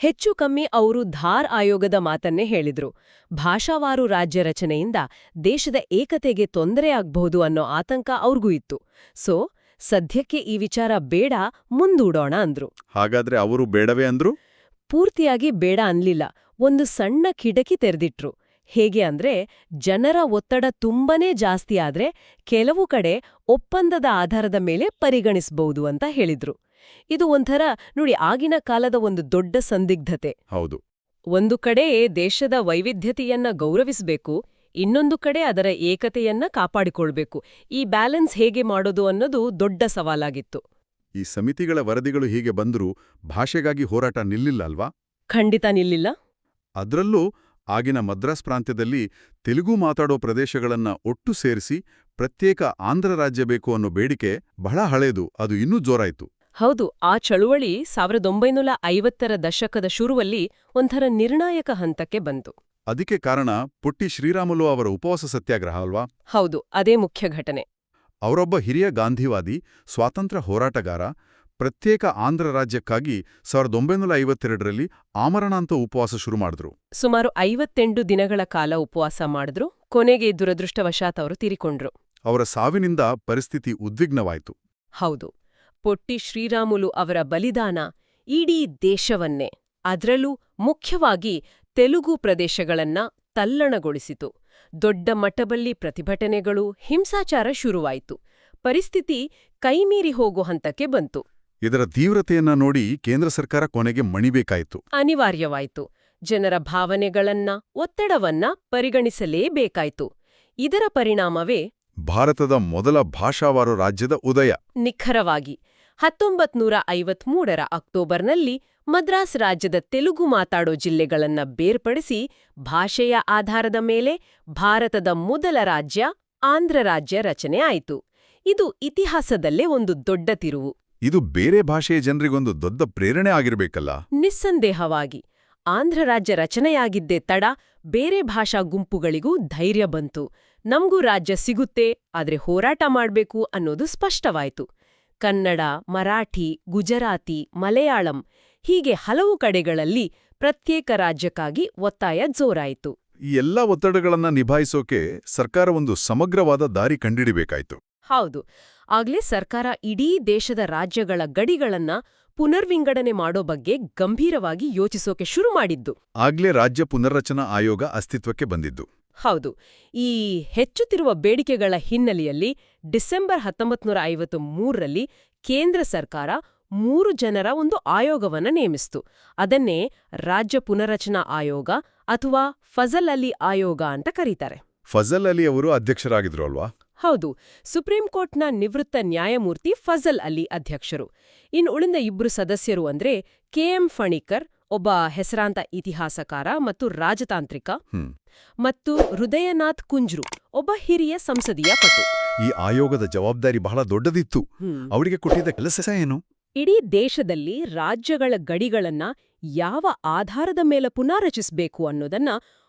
ಹೆಚ್ಚು ಕಮ್ಮಿ ಅವರು ಧಾರ್ ಆಯೋಗದ ಮಾತನ್ನೇ ಹೇಳಿದ್ರು. ಭಾಷಾವಾರು ರಾಜ್ಯ ರಚನೆಯಿಂದ ದೇಶದ ಏಕತೆಗೆ ತೊಂದರೆ ಆಗ್ಬಹುದು ಅನ್ನೋ ಆತಂಕ ಅವ್ರಿಗೂ ಇತ್ತು. ಸೊ ಸದ್ಯಕ್ಕೆ ಈ ವಿಚಾರ ಬೇಡ ಮುಂದೂಡೋಣ ಅಂದ್ರು. ಹಾಗಾದ್ರೆ ಅವರು ಬೇಡವೇ ಅಂದ್ರು? ಪೂರ್ತಿಯಾಗಿ ಬೇಡ ಅನ್ಲಿಲ್ಲ. ಒಂದು ಸಣ್ಣ ಕಿಟಕಿ ತೆರೆದಿಟ್ರು. ಹೇಗೆ ಅಂದ್ರೆ ಜನರ ಒತ್ತಡ ತುಂಬನೇ ಜಾಸ್ತಿ ಆದ್ರೆ ಕೆಲವು ಕಡೆ ಒಪ್ಪಂದದ ಆಧಾರದ ಮೇಲೆ ಪರಿಗಣಿಸಬಹುದು ಅಂತ ಹೇಳಿದ್ರು. ಇದು ಒಂಥರ ನೋಡಿ ಆಗಿನ ಕಾಲದ ಒಂದು ದೊಡ್ಡ ಸಂದಿಗ್ಧತೆ. ಹೌದು. ಒಂದು ಕಡೆ ದೇಶದ ವೈವಿಧ್ಯತೆಯನ್ನ ಗೌರವಿಸಬೇಕು ಇನ್ನೊಂದು ಕಡೆ ಅದರ ಏಕತೆಯನ್ನ ಕಾಪಾಡಿಕೊಳ್ಬೇಕು. ಈ ಬ್ಯಾಲೆನ್ಸ್ ಹೇಗೆ ಮಾಡೋದು ಅನ್ನೋದು ದೊಡ್ಡ ಸವಾಲಾಗಿತ್ತು. ಈ ಸಮಿತಿಗಳ ವರದಿಗಳು ಹೀಗೆ ಬಂದರೂ ಭಾಷೆಗಾಗಿ ಹೋರಾಟ ನಿಲ್ಲಿಲ್ಲ ಅಲ್ವಾ? ಖಂಡಿತ ನಿಲ್ಲಿಲ್ಲ. ಅದರಲ್ಲೂ ಆಗಿನ ಮದ್ರಾಸ್ ಪ್ರಾಂತ್ಯದಲ್ಲಿ ತೆಲುಗು ಮಾತಾಡೋ ಪ್ರದೇಶಗಳನ್ನ ಒಟ್ಟು ಸೇರಿಸಿ ಪ್ರತ್ಯೇಕ ಆಂಧ್ರ ರಾಜ್ಯ ಬೇಕು ಅನ್ನೋ ಬೇಡಿಕೆ ಬಹಳ ಹಳೇದು ಅದು ಇನ್ನೂ ಜೋರಾಯ್ತು. ಹೌದು ಆ ಚಳುವಳಿ ಸಾವಿರದ ಒಂಬೈನೂರ ಐವತ್ತರ ದಶಕದ ಶುರುವಲ್ಲಿ ಒಂಥರ ನಿರ್ಣಾಯಕ ಹಂತಕ್ಕೆ ಬಂತು. ಅದಕ್ಕೆ ಕಾರಣ ಪುಟ್ಟಿ ಶ್ರೀರಾಮುಲು ಅವರ ಉಪವಾಸ ಸತ್ಯಾಗ್ರಹ ಅಲ್ವಾ? ಹೌದು ಅದೇ ಮುಖ್ಯ ಘಟನೆ. ಅವರೊಬ್ಬ ಹಿರಿಯ ಗಾಂಧಿವಾದಿ ಸ್ವಾತಂತ್ರ್ಯ ಹೋರಾಟಗಾರ ಪ್ರತ್ಯೇಕ ಆಂಧ್ರ ರಾಜ್ಯಕ್ಕಾಗಿ ಸಾವಿರದ ಒಂಬೈನೂರ ಐವತ್ತೆರಡರಲ್ಲಿ ಆಮರಣಾಂತ ಉಪವಾಸ ಶುರು ಮಾಡಿದ್ರು. ಸುಮಾರು ಐವತ್ತೆಂಟು ದಿನಗಳ ಕಾಲ ಉಪವಾಸ ಮಾಡಿದ್ರು ಕೊನೆಗೆ ದುರದೃಷ್ಟವಶಾತ್ ಅವರು ತೀರಿಕೊಂಡ್ರು. ಅವರ ಸಾವಿನಿಂದ ಪರಿಸ್ಥಿತಿ ಉದ್ವಿಗ್ನವಾಯಿತು. ಹೌದು. ಪೊಟ್ಟಿ ಶ್ರೀರಾಮುಲು ಅವರ ಬಲಿದಾನ ಇಡೀ ದೇಶವನ್ನೇ ಅದರಲ್ಲೂ ಮುಖ್ಯವಾಗಿ ತೆಲುಗು ಪ್ರದೇಶಗಳನ್ನ ತಲ್ಲಣಗೊಳಿಸಿತು. ದೊಡ್ಡ ಮಟ್ಟದಲ್ಲಿ ಪ್ರತಿಭಟನೆಗಳು ಹಿಂಸಾಚಾರ ಶುರುವಾಯಿತು. ಪರಿಸ್ಥಿತಿ ಕೈಮೀರಿ ಹೋಗೋ ಹಂತಕ್ಕೆ ಬಂತು. ಇದರ ತೀವ್ರತೆಯನ್ನ ನೋಡಿ ಕೇಂದ್ರ ಸರ್ಕಾರ ಕೊನೆಗೆ ಮಣಿಬೇಕಾಯಿತು. ಅನಿವಾರ್ಯವಾಯಿತು. ಜನರ ಭಾವನೆಗಳನ್ನ ಒತ್ತಡವನ್ನ ಪರಿಗಣಿಸಲೇಬೇಕಾಯಿತು. ಇದರ ಪರಿಣಾಮವೇ ಭಾರತದ ಮೊದಲ ಭಾಷಾವಾರು ರಾಜ್ಯದ ಉದಯ. ನಿಖರವಾಗಿ. ಹತ್ತೊಂಬತ್ ನೂರ ಐವತ್ಮೂರರ ಅಕ್ಟೋಬರ್ನಲ್ಲಿ ಮದ್ರಾಸ್ ರಾಜ್ಯದ ತೆಲುಗು ಮಾತಾಡೋ ಜಿಲ್ಲೆಗಳನ್ನ ಬೇರ್ಪಡಿಸಿ ಭಾಷೆಯ ಆಧಾರದ ಮೇಲೆ ಭಾರತದ ಮೊದಲ ರಾಜ್ಯ ಆಂಧ್ರ ರಾಜ್ಯ ರಚನೆ ಆಯಿತು. ಇದು ಇತಿಹಾಸದಲ್ಲೇ ಒಂದು ದೊಡ್ಡ ತಿರುವು. ಇದು ಬೇರೆ ಭಾಷೆಯ ಜನರಿಗೊಂದು ದೊಡ್ಡ ಪ್ರೇರಣೆ ಆಗಿರಬೇಕಲ್ಲ? ನಿಸ್ಸಂದೇಹವಾಗಿ. ಆಂಧ್ರ ರಾಜ್ಯ ರಚನೆಯಾಗಿದ್ದೇ ತಡ ಬೇರೆ ಭಾಷಾ ಗುಂಪುಗಳಿಗೂ ಧೈರ್ಯ ಬಂತು. ನಮಗೂ ರಾಜ್ಯ ಸಿಗುತ್ತೆ ಆದ್ರೆ ಹೋರಾಟ ಮಾಡಬೇಕು ಅನ್ನೋದು ಸ್ಪಷ್ಟವಾಯಿತು. ಕನ್ನಡ ಮರಾಠಿ ಗುಜರಾತಿ ಮಲಯಾಳಂ ಹೀಗೆ ಹಲವು ಕಡೆಗಳಲ್ಲಿ ಪ್ರತ್ಯೇಕ ರಾಜ್ಯಕ್ಕಾಗಿ ಒತ್ತಾಯ ಜೋರಾಯಿತು. ಈ ಎಲ್ಲ ಒತ್ತಡಗಳನ್ನ ನಿಭಾಯಿಸೋಕೆ ಸರ್ಕಾರ ಒಂದು ಸಮಗ್ರವಾದ ದಾರಿ ಕಂಡಿಡಿಬೇಕಾಯಿತು. ಹೌದು. ಆಗ್ಲೇ ಸರ್ಕಾರ ಇಡೀ ದೇಶದ ರಾಜ್ಯಗಳ ಗಡಿಗಳನ್ನ ಪುನರ್ವಿಂಗಡಣೆ ಮಾಡೋ ಬಗ್ಗೆ ಗಂಭೀರವಾಗಿ ಯೋಚಿಸೋಕೆ ಶುರು ಮಾಡಿದ್ದು. ಆಗ್ಲೇ ರಾಜ್ಯ ಪುನರ್ರಚನಾ ಆಯೋಗ ಅಸ್ತಿತ್ವಕ್ಕೆ ಬಂದಿದ್ದು. ಹೌದು ಈ ಹೆಚ್ಚುತ್ತಿರುವ ಬೇಡಿಕೆಗಳ ಹಿನ್ನೆಲೆಯಲ್ಲಿ ಡಿಸೆಂಬರ್ ಹತ್ತೊಂಬತ್ತು ನೂರ ಐವತ್ತು ಮೂರರಲ್ಲಿ ಕೇಂದ್ರ ಸರ್ಕಾರ ಮೂರು ಜನರ ಒಂದು ಆಯೋಗವನ್ನ ನೇಮಿಸ್ತು. ಅದನ್ನೇ ರಾಜ್ಯ ಪುನರಚನಾ ಆಯೋಗ ಅಥವಾ ಫಜಲ್ ಅಲಿ ಆಯೋಗ ಅಂತ ಕರೀತಾರೆ. ಫಜಲ್ ಅಲಿ ಅವರು ಅಧ್ಯಕ್ಷರಾಗಿದ್ರು ಅಲ್ವಾ? ಹೌದು ಸುಪ್ರೀಂ ಕೋರ್ಟ್ನ ನಿವೃತ್ತ ನ್ಯಾಯಮೂರ್ತಿ ಫಜಲ್ ಅಲಿ ಅಧ್ಯಕ್ಷರು. ಇನ್ನು ಉಳಿದ ಇಬ್ರು ಸದಸ್ಯರು ಅಂದ್ರೆ ಕೆಎಂ ಫಣಿಕರ್ ಒಬ್ಬ ಹೆಸರಾಂತ ಇತಿಹಾಸಕಾರ ಮತ್ತು ರಾಜತಾಂತ್ರಿಕ ಮತ್ತು ಹೃದಯನಾಥ್ ಕುಂಜ್ರು ಒಬ್ಬ ಹಿರಿಯ ಸಂಸದೀಯ ಪಟು. ಈ ಆಯೋಗದ ಜವಾಬ್ದಾರಿ ಬಹಳ ದೊಡ್ಡದಿತ್ತು. ಅವರಿಗೆ ಕೊಟ್ಟಿದ್ದ ಕೆಲಸ ಏನು? ಇಡೀ ದೇಶದಲ್ಲಿ ರಾಜ್ಯಗಳ ಗಡಿಗಳನ್ನ ಯಾವ ಆಧಾರದ ಮೇಲೆ ಪುನಾರಚಿಸಬೇಕು ಅನ್ನೋದನ್ನ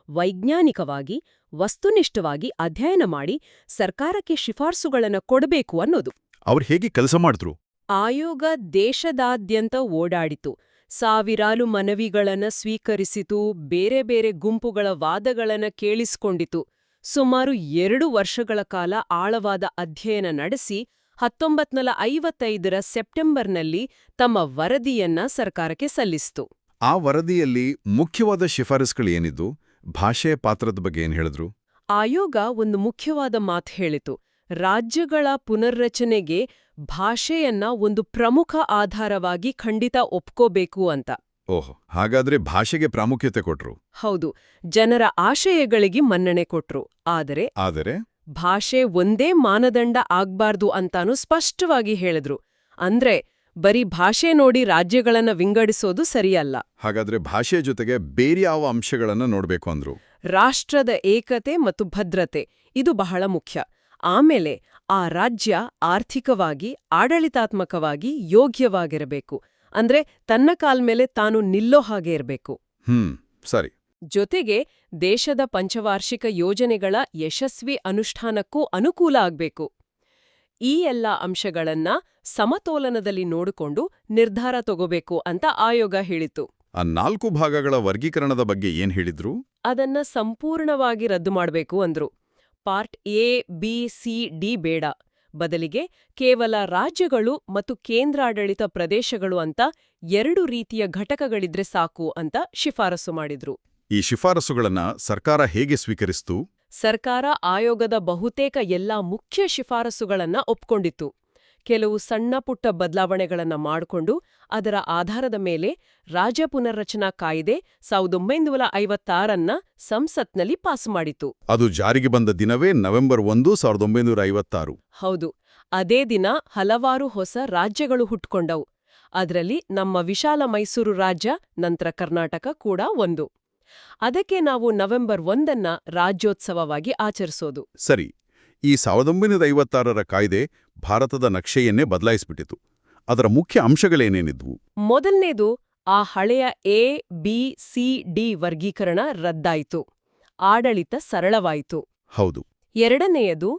ವೈಜ್ಞಾನಿಕವಾಗಿ ವಸ್ತುನಿಷ್ಠವಾಗಿ ಅಧ್ಯಯನ ಮಾಡಿ ಸರ್ಕಾರಕ್ಕೆ ಶಿಫಾರಸುಗಳನ್ನು ಕೊಡಬೇಕು ಅನ್ನೋದು. ಅವ್ರು ಹೇಗೆ ಕೆಲಸ ಮಾಡಿದ್ರು? ಆಯೋಗ ದೇಶದಾದ್ಯಂತ ಓಡಾಡಿತು. ಸಾವಿರಾರು ಮನವಿಗಳನ್ನ ಸ್ವೀಕರಿಸಿತು ಬೇರೆ ಬೇರೆ ಗುಂಪುಗಳ ವಾದಗಳನ್ನ ಕೇಳಿಸಿಕೊಂಡಿತು. ಸುಮಾರು ಎರಡು ವರ್ಷಗಳ ಕಾಲ ಆಳವಾದ ಅಧ್ಯಯನ ನಡೆಸಿ ಹತ್ತೊಂಬತ್ನೂರ ಐವತ್ತೈದರ ಸೆಪ್ಟೆಂಬರ್ನಲ್ಲಿ ತಮ್ಮ ವರದಿಯನ್ನ ಸರ್ಕಾರಕ್ಕೆ ಸಲ್ಲಿಸಿತು. ಆ ವರದಿಯಲ್ಲಿ ಮುಖ್ಯವಾದ ಶಿಫಾರಸುಗಳೇನಿದ್ದು ಭಾಷೆಯ ಪಾತ್ರದ ಬಗ್ಗೆ ಏನು ಹೇಳಿದ್ರು? ಆಯೋಗ ಒಂದು ಮುಖ್ಯವಾದ ಮಾತು ಹೇಳಿತು. ರಾಜ್ಯಗಳ ಪುನರ್ರಚನೆಗೆ ಭಾಷೆಯನ್ನ ಒಂದು ಪ್ರಮುಖ ಆಧಾರವಾಗಿ ಖಂಡಿತ ಒಪ್ಕೋಬೇಕು ಅಂತ. ಓಹ್ ಹಾಗಾದ್ರೆ ಭಾಷೆಗೆ ಪ್ರಾಮುಖ್ಯತೆ ಕೊಟ್ರು. ಹೌದು ಜನರ ಆಶಯಗಳಿಗೆ ಮನ್ನಣೆ ಕೊಟ್ರು. ಆದರೆ ಆದರೆ? ಭಾಷೆ ಒಂದೇ ಮಾನದಂಡ ಆಗ್ಬಾರ್ದು ಅಂತಾನೂ ಸ್ಪಷ್ಟವಾಗಿ ಹೇಳಿದ್ರು. ಅಂದ್ರೆ ಬರೀ ಭಾಷೆ ನೋಡಿ ರಾಜ್ಯಗಳನ್ನ ವಿಂಗಡಿಸೋದು ಸರಿಯಲ್ಲ. ಹಾಗಾದ್ರೆ ಭಾಷೆಯ ಜೊತೆಗೆ ಬೇರೆ ಯಾವ ಅಂಶಗಳನ್ನ ನೋಡ್ಬೇಕು ಅಂದ್ರು? ರಾಷ್ಟ್ರದ ಏಕತೆ ಮತ್ತು ಭದ್ರತೆ ಇದು ಬಹಳ ಮುಖ್ಯ. ಆಮೇಲೆ ಆ ರಾಜ್ಯ ಆರ್ಥಿಕವಾಗಿ ಆಡಳಿತಾತ್ಮಕವಾಗಿ ಯೋಗ್ಯವಾಗಿರಬೇಕು. ಅಂದ್ರೆ ತನ್ನ ಕಾಲ್ಮೇಲೆ ತಾನು ನಿಲ್ಲೋ ಹಾಗೆ ಇರಬೇಕು. ಹ್ಮ್ ಸರಿ. ಜೊತೆಗೆ ದೇಶದ ಪಂಚವಾರ್ಷಿಕ ಯೋಜನೆಗಳ ಯಶಸ್ವಿ ಅನುಷ್ಠಾನಕ್ಕೂ ಅನುಕೂಲ ಆಗ್ಬೇಕು. ಈ ಎಲ್ಲ ಅಂಶಗಳನ್ನ ಸಮತೋಲನದಲ್ಲಿ ನೋಡಿಕೊಂಡು ನಿರ್ಧಾರ ತಗೋಬೇಕು ಅಂತ ಆಯೋಗ ಹೇಳಿತು ಆ ನಾಲ್ಕು ಭಾಗಗಳ ವರ್ಗೀಕರಣದ ಬಗ್ಗೆ ಏನ್ ಹೇಳಿದ್ರು? ಅದನ್ನ ಸಂಪೂರ್ಣವಾಗಿ ರದ್ದು ಮಾಡಬೇಕು ಅಂದ್ರು. Part A B C D ಬೇಡ. ಬದಲಿಗೆ ಕೇವಲ ರಾಜ್ಯಗಳು ಮತ್ತು ಕೇಂದ್ರಾಡಳಿತ ಪ್ರದೇಶಗಳು ಅಂತ ಎರಡು ರೀತಿಯ ಘಟಕಗಳಿದ್ರೆ ಸಾಕು ಅಂತ ಶಿಫಾರಸು ಮಾಡಿದ್ರು. ಈ ಶಿಫಾರಸುಗಳನ್ನ ಸರ್ಕಾರ ಹೇಗೆ ಸ್ವೀಕರಿಸ್ತು? ಸರ್ಕಾರ ಆಯೋಗದ ಬಹುತೇಕ ಎಲ್ಲಾ ಮುಖ್ಯ ಶಿಫಾರಸುಗಳನ್ನ ಒಪ್ಕೊಂಡಿತ್ತು. ಕೆಲವು ಸಣ್ಣ ಪುಟ್ಟ ಮಾಡ್ಕೊಂಡು ಮಾಡಿಕೊಂಡು ಅದರ ಆಧಾರದ ಮೇಲೆ ರಾಜ್ಯ ಪುನರ್ರಚನಾ ಕಾಯ್ದೆ ಸಾವಿರದ ಒಂಬೈನೂರ ಐವತ್ತಾರನ್ನ ಸಂಸತ್ನಲ್ಲಿ ಪಾಸ್ ಮಾಡಿತು. ಅದು ಜಾರಿಗೆ ಬಂದ ದಿನವೇ ನವೆಂಬರ್ ಒಂದು ಸಾವಿರದ ಒಂಬೈನೂರ ಐವತ್ತಾರು. ಹೌದು ಅದೇ ದಿನ ಹಲವಾರು ಹೊಸ ರಾಜ್ಯಗಳು ಹುಟ್ಕೊಂಡವು. ಅದರಲ್ಲಿ ನಮ್ಮ ವಿಶಾಲ ಮೈಸೂರು ರಾಜ್ಯ ನಂತರ ಕರ್ನಾಟಕ ಕೂಡ ಒಂದು. ಅದಕ್ಕೆ ನಾವು ನವೆಂಬರ್ ಒಂದನ್ನ ರಾಜ್ಯೋತ್ಸವವಾಗಿ ಆಚರಿಸೋದು. ಸರಿ ಈ ಸಾವಿರದ ಒಂಬೈನೂರ ಐವತ್ತಾರರ ಕಾಯ್ದೆ ಭಾರತದ ನಕ್ಷೆಯನ್ನೇ ಬದಲಾಯಿಸಿಬಿಟ್ಟಿತು. ಅದರ ಮುಖ್ಯ ಅಂಶಗಳೇನೇನಿದ್ವು? ಮೊದಲನೇದು ಆ ಹಳೆಯ ಎ ಬಿ ಸಿ ಡಿ ವರ್ಗೀಕರಣ ರದ್ದಾಯಿತು. ಆಡಳಿತ ಸರಳವಾಯಿತು. ಹೌದು. ಎರಡನೆಯದು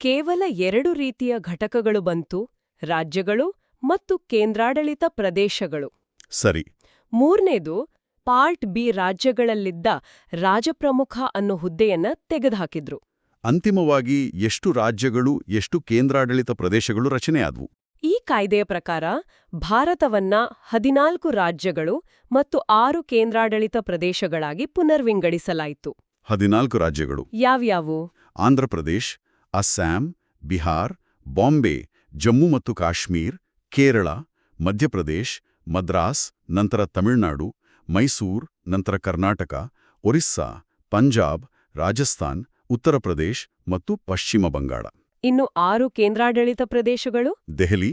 ಕೇವಲ ಎರಡು ರೀತಿಯ ಘಟಕಗಳು ಬಂತು ರಾಜ್ಯಗಳು ಮತ್ತು ಕೇಂದ್ರಾಡಳಿತ ಪ್ರದೇಶಗಳು. ಸರಿ. ಮೂರನೇದು ಪಾರ್ಟ್ ಬಿ ರಾಜ್ಯಗಳಲ್ಲಿದ್ದ ರಾಜಪ್ರಮುಖ ಅನ್ನೋ ಹುದ್ದೆಯನ್ನ ತೆಗೆದುಹಾಕಿದ್ರು. ಅಂತಿಮವಾಗಿ ಎಷ್ಟು ರಾಜ್ಯಗಳು ಎಷ್ಟು ಕೇಂದ್ರಾಡಳಿತ ಪ್ರದೇಶಗಳು ರಚನೆಯಾದವು? ಈ ಕಾಯ್ದೆಯ ಪ್ರಕಾರ ಭಾರತವನ್ನ ಹದಿನಾಲ್ಕು ರಾಜ್ಯಗಳು ಮತ್ತು ಆರು ಕೇಂದ್ರಾಡಳಿತ ಪ್ರದೇಶಗಳಾಗಿ ಪುನರ್ವಿಂಗಡಿಸಲಾಯಿತು. ಹದಿನಾಲ್ಕು ರಾಜ್ಯಗಳು. ಯಾವ್ಯಾವು? ಆಂಧ್ರಪ್ರದೇಶ್ ಅಸ್ಸಾಂ ಬಿಹಾರ್ ಬಾಂಬೆ ಜಮ್ಮು ಮತ್ತು ಕಾಶ್ಮೀರ್ ಕೇರಳ ಮಧ್ಯಪ್ರದೇಶ್ ಮದ್ರಾಸ್ ನಂತರ ತಮಿಳುನಾಡು ಮೈಸೂರ್ ನಂತರ ಕರ್ನಾಟಕ ಒರಿಸ್ಸಾ ಪಂಜಾಬ್ ರಾಜಸ್ಥಾನ್ ಉತ್ತರ ಪ್ರದೇಶ್ ಮತ್ತು ಪಶ್ಚಿಮ ಬಂಗಾಳ. ಇನ್ನು ಆರು ಕೇಂದ್ರಾಡಳಿತ ಪ್ರದೇಶಗಳು? ದೆಹಲಿ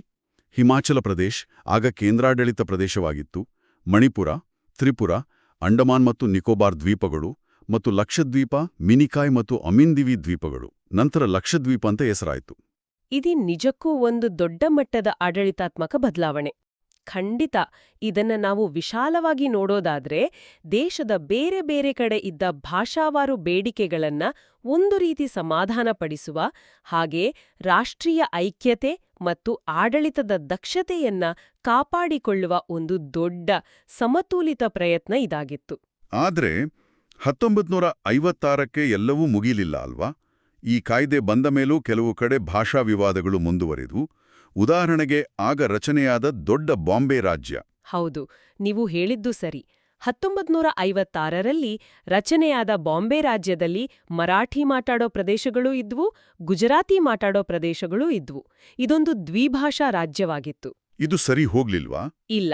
ಹಿಮಾಚಲ ಪ್ರದೇಶ್ ಆಗ ಕೇಂದ್ರಾಡಳಿತ ಪ್ರದೇಶವಾಗಿತ್ತು. ಮಣಿಪುರ ತ್ರಿಪುರ ಅಂಡಮಾನ್ ಮತ್ತು ನಿಕೋಬಾರ್ ದ್ವೀಪಗಳು ಮತ್ತು ಲಕ್ಷದ್ವೀಪ ಮಿನಿಕಾಯ್ ಮತ್ತು ಅಮಿಂದಿವಿ ದ್ವೀಪಗಳು. ನಂತರ ಲಕ್ಷದ್ವೀಪ ಅಂತ ಹೆಸರಾಯಿತು. ಇದು ನಿಜಕ್ಕೂ ಒಂದು ದೊಡ್ಡ ಮಟ್ಟದ ಆಡಳಿತಾತ್ಮಕ ಬದಲಾವಣೆ. ಖಂಡಿತ ಇದನ್ನ ನಾವು ವಿಶಾಲವಾಗಿ ನೋಡೋದಾದ್ರೆ ದೇಶದ ಬೇರೆ ಬೇರೆ ಕಡೆ ಇದ್ದ ಭಾಷಾವಾರು ಬೇಡಿಕೆಗಳನ್ನ ಒಂದು ರೀತಿ ಸಮಾಧಾನಪಡಿಸುವ, ಹಾಗೆ ರಾಷ್ಟ್ರೀಯ ಐಕ್ಯತೆ ಮತ್ತು ಆಡಳಿತದ ದಕ್ಷತೆಯನ್ನ ಕಾಪಾಡಿಕೊಳ್ಳುವ ಒಂದು ದೊಡ್ಡ ಸಮತೋಲಿತ ಪ್ರಯತ್ನ ಇದಾಗಿತ್ತು. ಆದ್ರೆ ಹತ್ತೊಂಬತ್ತು ನೂರ ಐವತ್ತಾರಕ್ಕೆ ಎಲ್ಲವೂ ಮುಗಿಲಿಲ್ಲ ಅಲ್ವಾ? ಈ ಕಾಯ್ದೆ ಬಂದ ಮೇಲೂ ಕೆಲವು ಕಡೆ ಭಾಷಾ ವಿವಾದಗಳು ಮುಂದುವರಿದು ಉದಾಹರಣೆಗೆ ಆಗ ರಚನೆಯಾದ ದೊಡ್ಡ ಬಾಂಬೆ ರಾಜ್ಯ. ಹೌದು ನೀವು ಹೇಳಿದ್ದು ಸರಿ. ಹತ್ತೊಂಬತ್ನೂರ ಐವತ್ತಾರರಲ್ಲಿ ರಚನೆಯಾದ ಬಾಂಬೆ ರಾಜ್ಯದಲ್ಲಿ ಮರಾಠಿ ಮಾತಾಡೋ ಪ್ರದೇಶಗಳೂ ಇದ್ವು ಗುಜರಾತಿ ಮಾತಾಡೋ ಪ್ರದೇಶಗಳೂ ಇದ್ವು. ಇದೊಂದು ದ್ವಿಭಾಷಾ ರಾಜ್ಯವಾಗಿತ್ತು. ಇದು ಸರಿ ಹೋಗ್ಲಿಲ್ವಾ? ಇಲ್ಲ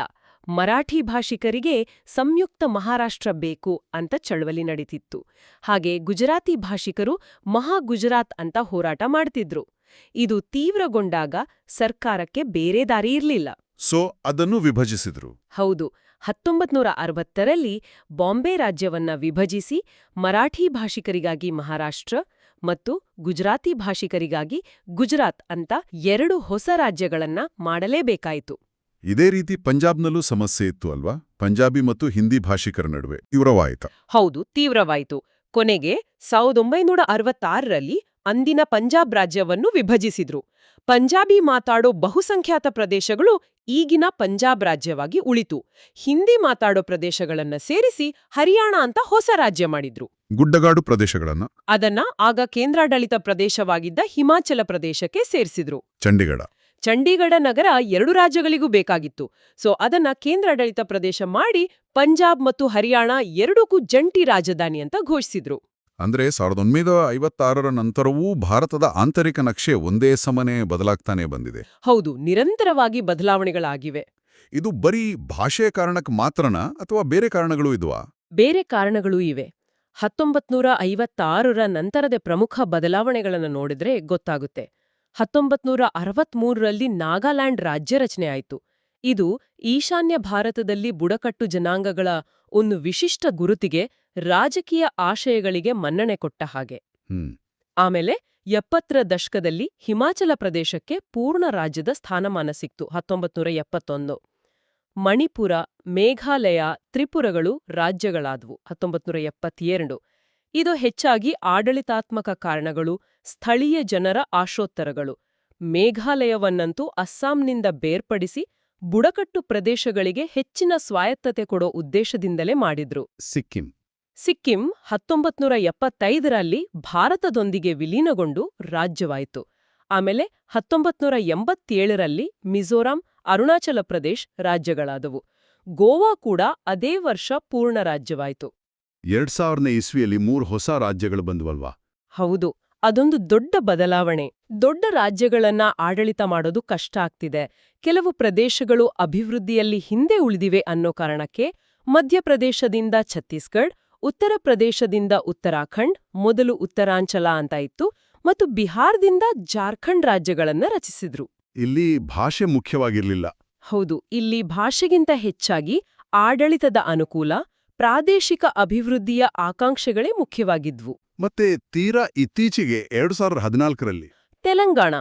ಮರಾಠಿ ಭಾಷಿಕರಿಗೆ ಸಂಯುಕ್ತ ಮಹಾರಾಷ್ಟ್ರ ಬೇಕು ಅಂತ ಚಳವಳಿ ನಡೀತಿತ್ತು. ಹಾಗೆ ಗುಜರಾತಿ ಭಾಷಿಕರು ಮಹಾ ಗುಜರಾತ್ ಅಂತ ಹೋರಾಟ ಮಾಡ್ತಿದ್ರು. ಇದು ತೀವ್ರಗೊಂಡಾಗ ಸರ್ಕಾರಕ್ಕೆ ಬೇರೆ ದಾರಿ ಇರಲಿಲ್ಲ. ಸೊ ಅದನ್ನು ವಿಭಜಿಸಿದ್ರು. ಹೌದು ಹತ್ತೊಂಬತ್ನೂರ ಅರವತ್ತರಲ್ಲಿ ಬಾಂಬೆ ರಾಜ್ಯವನ್ನ ವಿಭಜಿಸಿ ಮರಾಠಿ ಭಾಷಿಕರಿಗಾಗಿ ಮಹಾರಾಷ್ಟ್ರ ಮತ್ತು ಗುಜರಾತಿ ಭಾಷಿಕರಿಗಾಗಿ ಗುಜರಾತ್ ಅಂತ ಎರಡು ಹೊಸ ರಾಜ್ಯಗಳನ್ನ ಮಾಡಲೇಬೇಕಾಯಿತು. ಇದೇ ರೀತಿ ಪಂಜಾಬ್ನಲ್ಲೂ ಸಮಸ್ಯೆ ಇತ್ತು ಅಲ್ವಾ? ಪಂಜಾಬಿ ಮತ್ತು ಹಿಂದಿ ಭಾಷಿಕರ ನಡುವೆ. ತೀವ್ರವಾಯಿತು? ಹೌದು ತೀವ್ರವಾಯಿತು. ಕೊನೆಗೆ ಸಾವಿರದ ಒಂಬೈನೂರ ಅರವತ್ತಾರರಲ್ಲಿ ಅಂದಿನ ಪಂಜಾಬ್ ರಾಜ್ಯವನ್ನು ವಿಭಜಿಸಿದ್ರು. ಪಂಜಾಬಿ ಮಾತಾಡೋ ಬಹುಸಂಖ್ಯಾತ ಪ್ರದೇಶಗಳು ಈಗಿನ ಪಂಜಾಬ್ ರಾಜ್ಯವಾಗಿ ಉಳಿತು. ಹಿಂದಿ ಮಾತಾಡೋ ಪ್ರದೇಶಗಳನ್ನ ಸೇರಿಸಿ ಹರಿಯಾಣ ಅಂತ ಹೊಸ ರಾಜ್ಯ ಮಾಡಿದ್ರು. ಗುಡ್ಡಗಾಡು ಪ್ರದೇಶಗಳನ್ನ? ಅದನ್ನ ಆಗ ಕೇಂದ್ರಾಡಳಿತ ಪ್ರದೇಶವಾಗಿದ್ದ ಹಿಮಾಚಲ ಪ್ರದೇಶಕ್ಕೆ ಸೇರಿಸಿದ್ರು. ಚಂಡೀಗಢ? ಚಂಡೀಗಢ ನಗರ ಎರಡು ರಾಜ್ಯಗಳಿಗೂ ಬೇಕಾಗಿತ್ತು. ಸೊ ಅದನ್ನ ಕೇಂದ್ರಾಡಳಿತ ಪ್ರದೇಶ ಮಾಡಿ ಪಂಜಾಬ್ ಮತ್ತು ಹರಿಯಾಣ ಎರಡಕ್ಕೂ ಜಂಟಿ ರಾಜಧಾನಿ ಅಂತ ಘೋಷಿಸಿದ್ರು. ಅಂದ್ರೆ ಸಾವಿರದ ಒಂಬೈನೂರ ಐವತ್ತಾರರ ನಂತರವೂ ಭಾರತದ ಆಂತರಿಕ ನಕ್ಷೆ ಒಂದೇ ಸಮನೆ ಬದಲಾಗ್ತಾನೆ ಬಂದಿದೆ. ಹೌದು ನಿರಂತರವಾಗಿ ಬದಲಾವಣೆಗಳಾಗಿವೆ. ಇದು ಬರೀ ಭಾಷೆಯ ಕಾರಣಕ್ಕೆ ಮಾತ್ರನಾ ಅಥವಾ ಬೇರೆ ಕಾರಣಗಳು ಇದ್ವಾ? ಬೇರೆ ಕಾರಣಗಳೂ ಇವೆ. ಹತ್ತೊಂಬತ್ನೂರ ಐವತ್ತಾರರ ನಂತರದ ಪ್ರಮುಖ ಬದಲಾವಣೆಗಳನ್ನು ನೋಡಿದ್ರೆ ಗೊತ್ತಾಗುತ್ತೆ. ಹತ್ತೊಂಬತ್ನೂರ ಅರವತ್ಮೂರರಲ್ಲಿ ನಾಗಾಲ್ಯಾಂಡ್ ರಾಜ್ಯ ರಚನೆ ಆಯಿತು. ಇದು ಈಶಾನ್ಯ ಭಾರತದಲ್ಲಿ ಬುಡಕಟ್ಟು ಜನಾಂಗಗಳ ಒಂದು ವಿಶಿಷ್ಟ ಗುರುತಿಗೆ ರಾಜಕೀಯ ಆಶಯಗಳಿಗೆ ಮನ್ನಣೆ ಕೊಟ್ಟ ಹಾಗೆ. ಆಮೇಲೆ ಎಪ್ಪತ್ತರ ದಶಕದಲ್ಲಿ ಹಿಮಾಚಲ ಪ್ರದೇಶಕ್ಕೆ ಪೂರ್ಣ ರಾಜ್ಯದ ಸ್ಥಾನಮಾನ ಸಿಕ್ತು ಹತ್ತೊಂಬತ್ನೂರ ಎಪ್ಪತ್ತೊಂದು. ಮಣಿಪುರ ಮೇಘಾಲಯ ತ್ರಿಪುರಗಳು ರಾಜ್ಯಗಳಾದವು ಹತ್ತೊಂಬತ್ನೂರ ಎಪ್ಪತ್ತೆರಡು. ಇದು ಹೆಚ್ಚಾಗಿ ಆಡಳಿತಾತ್ಮಕ ಕಾರಣಗಳು ಸ್ಥಳೀಯ ಜನರ ಆಶೋತ್ತರಗಳು. ಮೇಘಾಲಯವನ್ನಂತೂ ಅಸ್ಸಾಂನಿಂದ ಬೇರ್ಪಡಿಸಿ ಬುಡಕಟ್ಟು ಪ್ರದೇಶಗಳಿಗೆ ಹೆಚ್ಚಿನ ಸ್ವಾಯತ್ತತೆ ಕೊಡೋ ಉದ್ದೇಶದಿಂದಲೇ ಮಾಡಿದ್ರು. ಸಿಕ್ಕಿಂ. ಸಿಕ್ಕಿಂ ಹತ್ತೊಂಬತ್ನೂರ ಎಪ್ಪತ್ತೈದರಲ್ಲಿ ಭಾರತದೊಂದಿಗೆ ವಿಲೀನಗೊಂಡು ರಾಜ್ಯವಾಯಿತು. ಆಮೇಲೆ ಹತ್ತೊಂಬತ್ನೂರ ಎಂಬತ್ತೇಳರಲ್ಲಿ ಮಿಜೋರಾಂ ಅರುಣಾಚಲ ಪ್ರದೇಶ್ ರಾಜ್ಯಗಳಾದವು. ಗೋವಾ ಕೂಡ ಅದೇ ವರ್ಷ ಪೂರ್ಣ ರಾಜ್ಯವಾಯಿತು. ಎರಡ್ ಸಾವಿರನೇ ಇಸ್ವಿಯಲ್ಲಿ ಮೂರು ಹೊಸ ರಾಜ್ಯಗಳು ಬಂದ್ವಲ್ವಾ? ಹೌದು ಅದೊಂದು ದೊಡ್ಡ ಬದಲಾವಣೆ. ದೊಡ್ಡ ರಾಜ್ಯಗಳನ್ನ ಆಡಳಿತ ಮಾಡೋದು ಕಷ್ಟ ಆಗ್ತಿದೆ. ಕೆಲವು ಪ್ರದೇಶಗಳು ಅಭಿವೃದ್ಧಿಯಲ್ಲಿ ಹಿಂದೆ ಉಳಿದಿವೆ ಅನ್ನೋ ಕಾರಣಕ್ಕೆ ಮಧ್ಯಪ್ರದೇಶದಿಂದ ಛತ್ತೀಸ್ಗಢ್ ಉತ್ತರ ಪ್ರದೇಶದಿಂದ ಉತ್ತರಾಖಂಡ್ ಮೊದಲು ಉತ್ತರಾಂಚಲ ಅಂತ ಇತ್ತು ಮತ್ತು ಬಿಹಾರದಿಂದ ಜಾರ್ಖಂಡ್ ರಾಜ್ಯಗಳನ್ನ ರಚಿಸಿದ್ರು. ಇಲ್ಲಿ ಭಾಷೆ ಮುಖ್ಯವಾಗಿರ್ಲಿಲ್ಲ. ಹೌದು ಇಲ್ಲಿ ಭಾಷೆಗಿಂತ ಹೆಚ್ಚಾಗಿ ಆಡಳಿತದ ಅನುಕೂಲ ಪ್ರಾದೇಶಿಕ ಅಭಿವೃದ್ಧಿಯ ಆಕಾಂಕ್ಷೆಗಳೇ ಮುಖ್ಯವಾಗಿದ್ವು. ಮತ್ತೆ ತೀರಾ ಇತ್ತೀಚೆಗೆ ಎರಡು ಸಾವಿರದ ಹದಿನಾಲ್ಕರಲ್ಲಿ ತೆಲಂಗಾಣ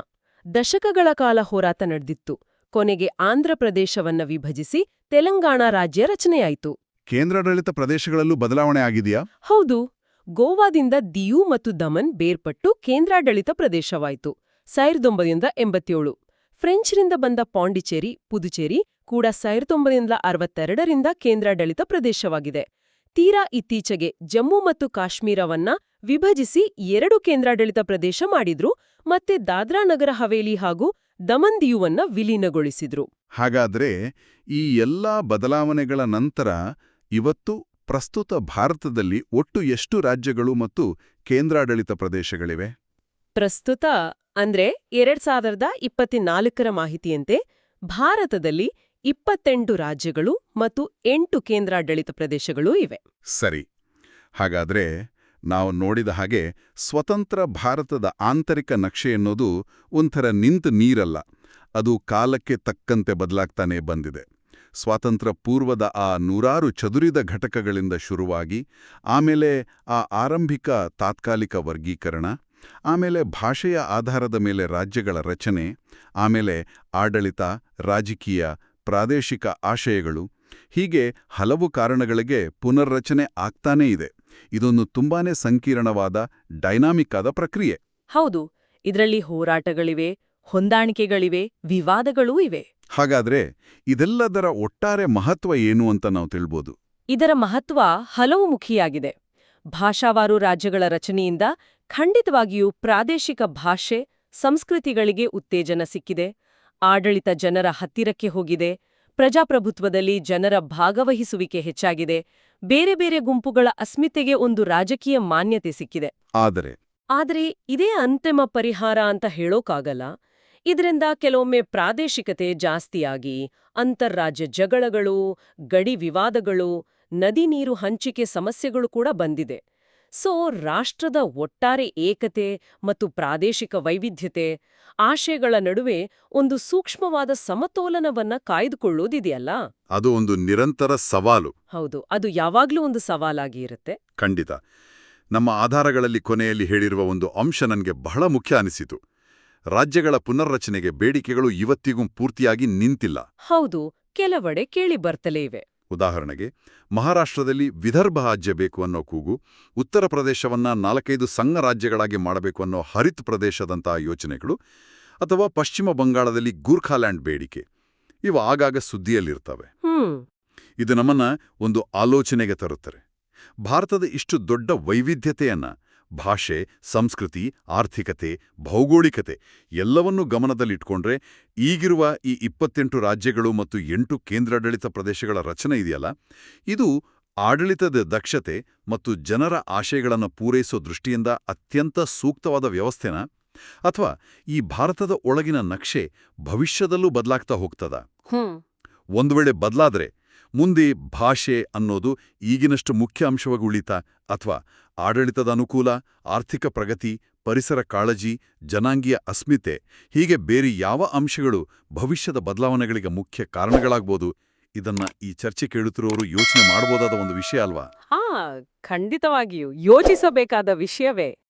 ದಶಕಗಳ ಕಾಲ ಹೋರಾಟ ನಡೆದಿತ್ತು. ಕೊನೆಗೆ ಆಂಧ್ರಪ್ರದೇಶವನ್ನ ವಿಭಜಿಸಿ ತೆಲಂಗಾಣ ರಾಜ್ಯ ರಚನೆಯಾಯಿತು. ಕೇಂದ್ರಾಡಳಿತ ಪ್ರದೇಶಗಳಲ್ಲೂ ಬದಲಾವಣೆ ಆಗಿದೆಯಾ? ಹೌದು. ಗೋವಾದಿಂದ ದಿಯು ಮತ್ತು ದಮನ್ ಬೇರ್ಪಟ್ಟು ಕೇಂದ್ರಾಡಳಿತ ಪ್ರದೇಶವಾಯಿತು. ಸಾವಿರದ ಒಂಬೈನೂರ ಎಂಬತ್ತೇಳು. ಫ್ರೆಂಚ್ರಿಂದ ಬಂದ ಪಾಂಡಿಚೇರಿ ಪುದುಚೇರಿ ಕೂಡ ಸಾವಿರದ ಒಂಬೈನೂರ ಅರವತ್ತೆರಡರಿಂದ ಕೇಂದ್ರಾಡಳಿತ ಪ್ರದೇಶವಾಗಿದೆ. ತೀರಾ ಇತ್ತೀಚೆಗೆ ಜಮ್ಮು ಮತ್ತು ಕಾಶ್ಮೀರವನ್ನ ವಿಭಜಿಸಿ ಎರಡು ಕೇಂದ್ರಾಡಳಿತ ಪ್ರದೇಶ ಮಾಡಿದ್ರು ಮತ್ತೆ ದಾದ್ರಾ ನಗರ ಹವೇಲಿ ಹಾಗೂ ದಮನ್ ದಿಯುವನ್ನ ವಿಲೀನಗೊಳಿಸಿದ್ರು. ಹಾಗಾದ್ರೆ ಈ ಎಲ್ಲಾ ಬದಲಾವಣೆಗಳ ನಂತರ ಇವತ್ತು ಪ್ರಸ್ತುತ ಭಾರತದಲ್ಲಿ ಒಟ್ಟು ಎಷ್ಟು ರಾಜ್ಯಗಳು ಮತ್ತು ಕೇಂದ್ರಾಡಳಿತ ಪ್ರದೇಶಗಳಿವೆ? ಪ್ರಸ್ತುತ ಅಂದ್ರೆ ಎರಡ್ ಸಾವಿರದ ಇಪ್ಪತ್ನಾಲ್ಕರ ಮಾಹಿತಿಯಂತೆ ಭಾರತದಲ್ಲಿ ಇಪ್ಪತ್ತೆಂಟು ರಾಜ್ಯಗಳು ಮತ್ತು ಎಂಟು ಕೇಂದ್ರಾಡಳಿತ ಪ್ರದೇಶಗಳೂ ಇವೆ. ಸರಿ. ಹಾಗಾದ್ರೆ ನಾವು ನೋಡಿದ ಹಾಗೆ ಸ್ವತಂತ್ರ ಭಾರತದ ಆಂತರಿಕ ನಕ್ಷೆ ಎನ್ನುವುದು ಒಂಥರ ನಿಂತ ನೀರಲ್ಲ. ಅದು ಕಾಲಕ್ಕೆ ತಕ್ಕಂತೆ ಬದಲಾಗ್ತಾನೆ ಬಂದಿದೆ. ಸ್ವಾತಂತ್ರ್ಯ ಪೂರ್ವದ ಆ ನೂರಾರು ಚದುರಿದ ಘಟಕಗಳಿಂದ ಶುರುವಾಗಿ, ಆಮೇಲೆ ಆ ಆರಂಭಿಕ ತಾತ್ಕಾಲಿಕ ವರ್ಗೀಕರಣ, ಆಮೇಲೆ ಭಾಷೆಯ ಆಧಾರದ ಮೇಲೆ ರಾಜ್ಯಗಳ ರಚನೆ, ಆಮೇಲೆ ಆಡಳಿತ, ರಾಜಕೀಯ, ಪ್ರಾದೇಶಿಕ ಆಶಯಗಳು, ಹೀಗೆ ಹಲವು ಕಾರಣಗಳಿಗೆ ಪುನರ್ರಚನೆ ಆಗ್ತಾನೇ ಇದೆ. ಇದೊಂದು ತುಂಬಾನೇ ಸಂಕೀರ್ಣವಾದ ಡೈನಾಮಿಕ್ ಆದ ಪ್ರಕ್ರಿಯೆ. ಹೌದು, ಇದರಲ್ಲಿ ಹೋರಾಟಗಳಿವೆ ಹೊಂದಾಣಿಕೆಗಳಿವೆ ವಿವಾದಗಳೂ ಇವೆ. ಹಾಗಾದ್ರೆ ಇದೆಲ್ಲದರ ಒಟ್ಟಾರೆ ಮಹತ್ವ ಏನು ಅಂತ ನಾವು ತಿಳ್ಬೋದು? ಇದರ ಮಹತ್ವ ಹಲವು ಮುಖಿಯಾಗಿದೆ. ಭಾಷಾವಾರು ರಾಜ್ಯಗಳ ರಚನೆಯಿಂದ ಖಂಡಿತವಾಗಿಯೂ ಪ್ರಾದೇಶಿಕ ಭಾಷೆ ಸಂಸ್ಕೃತಿಗಳಿಗೆ ಉತ್ತೇಜನ ಸಿಕ್ಕಿದೆ. ಆಡಳಿತ ಜನರ ಹತ್ತಿರಕ್ಕೆ ಹೋಗಿದೆ. ಪ್ರಜಾಪ್ರಭುತ್ವದಲ್ಲಿ ಜನರ ಭಾಗವಹಿಸುವಿಕೆ ಹೆಚ್ಚಾಗಿದೆ. ಬೇರೆ ಬೇರೆ ಗುಂಪುಗಳ ಅಸ್ಮಿತೆಗೆ ಒಂದು ರಾಜಕೀಯ ಮಾನ್ಯತೆ ಸಿಕ್ಕಿದೆ. ಆದರೆ ಆದರೆ ಇದೇ ಅಂತಿಮ ಪರಿಹಾರ ಅಂತ ಹೇಳೋಕ್ಕಾಗಲ್ಲ ಇದರಿಂದ ಕೆಲವೊಮ್ಮೆ ಪ್ರಾದೇಶಿಕತೆ ಜಾಸ್ತಿಯಾಗಿ ಅಂತರ್ರಾಜ್ಯ ಜಗಳಗಳು ಗಡಿ ವಿವಾದಗಳು ನದಿ ನೀರು ಹಂಚಿಕೆ ಸಮಸ್ಯೆಗಳು ಕೂಡ ಬಂದಿದೆ. ಸೊ ರಾಷ್ಟ್ರದ ಒಟ್ಟಾರೆ ಏಕತೆ ಮತ್ತು ಪ್ರಾದೇಶಿಕ ವೈವಿಧ್ಯತೆ ಆಶಯಗಳ ನಡುವೆ ಒಂದು ಸೂಕ್ಷ್ಮವಾದ ಸಮತೋಲನವನ್ನ ಕಾಯ್ದುಕೊಳ್ಳೋದಿದೆಯಲ್ಲ? ಅದು ಒಂದು ನಿರಂತರ ಸವಾಲು. ಹೌದು ಅದು ಯಾವಾಗ್ಲೂ ಒಂದು ಸವಾಲಾಗಿ ಇರುತ್ತೆ. ಖಂಡಿತ. ನಮ್ಮ ಆಧಾರಗಳಲ್ಲಿ ಕೊನೆಯಲ್ಲಿ ಹೇಳಿರುವ ಒಂದು ಅಂಶ ನನಗೆ ಬಹಳ ಮುಖ್ಯ ಅನಿಸಿತು. ರಾಜ್ಯಗಳ ಪುನರ್ರಚನೆಗೆ ಬೇಡಿಕೆಗಳು ಇವತ್ತಿಗೂ ಪೂರ್ತಿಯಾಗಿ ನಿಂತಿಲ್ಲ. ಹೌದು ಕೆಲವಡೆ ಕೇಳಿ ಬರ್ತಲೇ ಇವೆ. ಉದಾಹರಣೆಗೆ ಮಹಾರಾಷ್ಟ್ರದಲ್ಲಿ ವಿದರ್ಭ ರಾಜ್ಯ ಬೇಕು ಅನ್ನೋ ಕೂಗು ಉತ್ತರ ಪ್ರದೇಶವನ್ನ ನಾಲ್ಕೈದು ಸಂಘ ರಾಜ್ಯಗಳಾಗಿ ಮಾಡಬೇಕು ಅನ್ನೋ ಹರಿತ್ ಪ್ರದೇಶದಂತಹ ಯೋಚನೆಗಳು ಅಥವಾ ಪಶ್ಚಿಮ ಬಂಗಾಳದಲ್ಲಿ ಗೂರ್ಖಾಲ್ಯಾಂಡ್ ಬೇಡಿಕೆ ಇವು ಆಗಾಗ ಸುದ್ದಿಯಲ್ಲಿರ್ತವೆ. ಇದು ನಮ್ಮನ್ನ ಒಂದು ಆಲೋಚನೆಗೆ ತರುತ್ತಾರೆ ಭಾರತದ ಇಷ್ಟು ದೊಡ್ಡ ವೈವಿಧ್ಯತೆಯನ್ನ ಭಾಷೆ ಸಂಸ್ಕೃತಿ ಆರ್ಥಿಕತೆ ಭೌಗೋಳಿಕತೆ ಎಲ್ಲವನ್ನೂ ಗಮನದಲ್ಲಿಟ್ಕೊಂಡ್ರೆ ಈಗಿರುವ ಈ ಇಪ್ಪತ್ತೆಂಟು ರಾಜ್ಯಗಳು ಮತ್ತು ಎಂಟು ಕೇಂದ್ರಾಡಳಿತ ಪ್ರದೇಶಗಳ ರಚನೆ ಇದೆಯಲ್ಲ? ಇದು ಆಡಳಿತದ ದಕ್ಷತೆ ಮತ್ತು ಜನರ ಆಶಯಗಳನ್ನು ಪೂರೈಸೋ ದೃಷ್ಟಿಯಿಂದ ಅತ್ಯಂತ ಸೂಕ್ತವಾದ ವ್ಯವಸ್ಥೆನ? ಅಥವಾ ಈ ಭಾರತದ ಒಳಗಿನ ನಕ್ಷೆ ಭವಿಷ್ಯದಲ್ಲೂ ಬದಲಾಗ್ತಾ ಹೋಗ್ತದ? ಒಂದು ವೇಳೆ ಬದಲಾದ್ರೆ ಮುಂದೆ ಭಾಷೆ ಅನ್ನೋದು ಈಗಿನಷ್ಟು ಮುಖ್ಯ ಅಂಶವಾಗಿ ಉಳಿತಾ ಅಥವಾ ಆಡಳಿತದ ಅನುಕೂಲ ಆರ್ಥಿಕ ಪ್ರಗತಿ, ಪರಿಸರ ಕಾಳಜಿ, ಜನಾಂಗೀಯ ಅಸ್ಮಿತೆ ಹೀಗೆ ಬೇರೆ ಯಾವ ಅಂಶಗಳು ಭವಿಷ್ಯದ ಬದಲಾವಣೆಗಳಿಗೆ ಮುಖ್ಯ ಕಾರಣಗಳಾಗ್ಬೋದು? ಇದನ್ನ ಈ ಚರ್ಚೆ ಕೇಳುತ್ತಿರೋರು ಯೋಚನೆ ಮಾಡಬಹುದಾದ ಒಂದು ವಿಷಯ ಅಲ್ವಾ? ಹಾ, ಖಂಡಿತವಾಗಿಯೂ ಯೋಚಿಸಬೇಕಾದ ವಿಷಯವೇ.